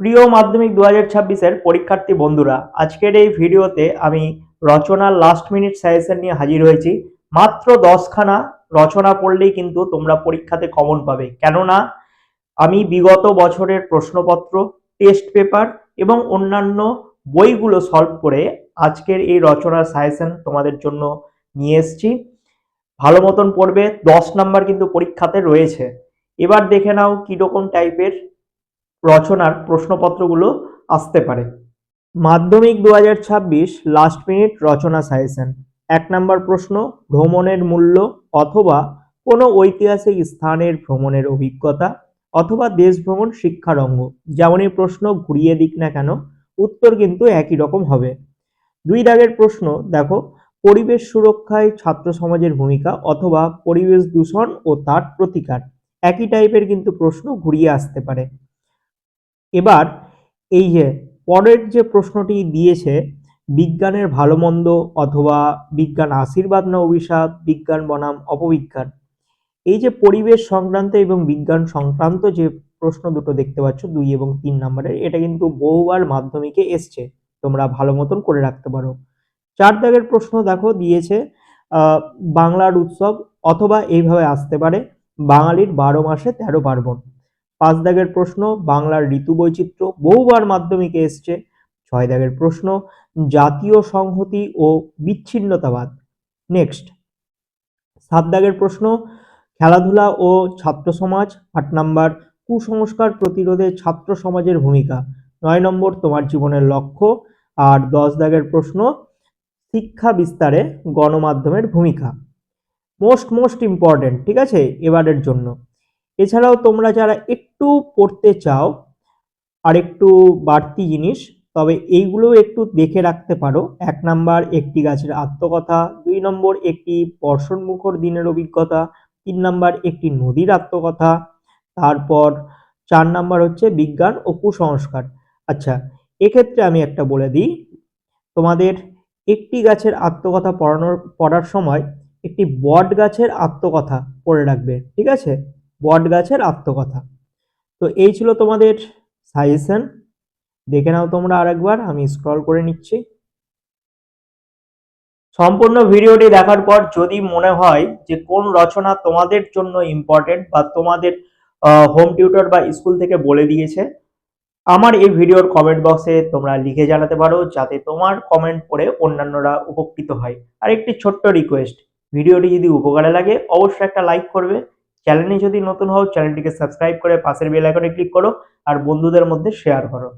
প্রিয় মাধ্যমিক দু হাজার ছাব্বিশের পরীক্ষার্থী বন্ধুরা, আজকের এই ভিডিওতে আমি রচনার লাস্ট মিনিট সাজেশন নিয়ে হাজির হয়েছি। মাত্র দশখানা রচনা পড়লেই কিন্তু তোমরা পরীক্ষাতে কমন পাবে। কেননা, আমি বিগত বছরের প্রশ্নপত্র টেস্ট পেপার এবং অন্যান্য বইগুলো সলভ করে আজকের এই রচনার সাজেশন তোমাদের জন্য নিয়ে এসেছি। ভালো মতন পড়বে, দশ নাম্বার কিন্তু পরীক্ষাতে রয়েছে। এবার দেখে নাও কীরকম টাইপের রচনার প্রশ্নপত্রগুলো আসতে পারে। মাধ্যমিক দু হাজার ছাব্বিশ লাস্ট মিনিট রচনা সাজেশন এক নম্বর প্রশ্ন, ভ্রমণের মূল্য অথবা কোনো ঐতিহাসিক স্থানের ভ্রমণের অভিজ্ঞতা অথবা দেশ ভ্রমণ শিক্ষার অঙ্গ। যেমনই প্রশ্ন ঘুরিয়ে দিক না কেন, উত্তর কিন্তু একই রকম হবে। দুই দাগের প্রশ্ন, দেখো, পরিবেশ সুরক্ষায় ছাত্র সমাজের ভূমিকা অথবা পরিবেশ দূষণ ও তার প্রতিকার। একই টাইপের কিন্তু প্রশ্ন ঘুরিয়ে আসতে পারে। এবার এই যে পরের যে প্রশ্নটি দিয়েছে, বিজ্ঞানের ভালো মন্দ অথবা বিজ্ঞান আশীর্বাদ না অভিশাপ, বিজ্ঞান বনাম অপবিজ্ঞান, এই যে পরিবেশ সংক্রান্ত এবং বিজ্ঞান সংক্রান্ত যে প্রশ্ন দুটো দেখতে পাচ্ছ, দুই এবং তিন নম্বরের, এটা কিন্তু বহুবার মাধ্যমিকে এসছে, তোমরা ভালো মতন করে রাখতে পারো। চার দাগের প্রশ্ন দেখো, দিয়েছে বাংলার উৎসব অথবা এইভাবে আসতে পারে, বাঙালির বারো মাসে তেরো পার্বণ। পাঁচ দাগের প্রশ্ন, বাংলার ঋতু বৈচিত্র্য বহুবার মাধ্যমিকে এসছে। ছয় দাগের প্রশ্ন, জাতীয় সংহতি ও বিচ্ছিন্নতাবাদ। নেক্সট। সাত দাগের প্রশ্ন, খেলাধুলা ও ছাত্র সমাজ। আট নাম্বার, কুসংস্কার প্রতিরোধে ছাত্র সমাজের ভূমিকা। নয় নম্বর, তোমার জীবনের লক্ষ্য। আর দশ দাগের প্রশ্ন, শিক্ষা বিস্তারে গণমাধ্যমের ভূমিকা। মোস্ট মোস্ট ইম্পর্টেন্ট, ঠিক আছে? এবারের জন্য। এছাড়াও তোমরা যারা একটু পড়তে চাও আর একটু বাড়তি জিনিস, তবে এইগুলো একটু দেখে রাখতে পারো। এক নাম্বার, একটি গাছের আত্মকথা, দুই নম্বর, একটি বর্ষণ মুখর দিনের অভিজ্ঞতা, তিন নাম্বার, একটি নদীর আত্মকথা, তারপর চার নাম্বার হচ্ছে বিজ্ঞান ও কুসংস্কার। আচ্ছা এক্ষেত্রে আমি একটা বলে দিই, তোমাদের একটি গাছের আত্মকথা পড়ানোর, পড়ার সময় একটি বট গাছের আত্মকথা পড়ে রাখবে, ঠিক আছে? বট গাছের আত্মকথা। তো এই ছিল তোমাদের সাজেশন দেখে নাও তোমরা আরেকবার, আমি স্ক্রল করে নিচ্ছি। সম্পূর্ণ ভিডিওটি দেখার পর যদি মনে হয় যে কোন রচনা তোমাদের জন্য ইম্পর্টেন্ট বা তোমাদের হোম টিউটর বা স্কুল থেকে বলে দিয়েছে, আমার এই ভিডিওর কমেন্ট বক্সে তোমরা লিখে জানাতে পারো, যাতে তোমার কমেন্ট পড়ে অন্যান্যরা উপকৃত হয়। আর একটি ছোট্ট রিকোয়েস্ট ভিডিওটি যদি উপকারে লাগে, অবশ্যই একটা লাইক করবে। চ্যানেলে যদি নতুন হও, চ্যানেলটিকে সাবস্ক্রাইব করে পাশের বেল আইকনে ক্লিক করো আর বন্ধুদের মধ্যে শেয়ার করো।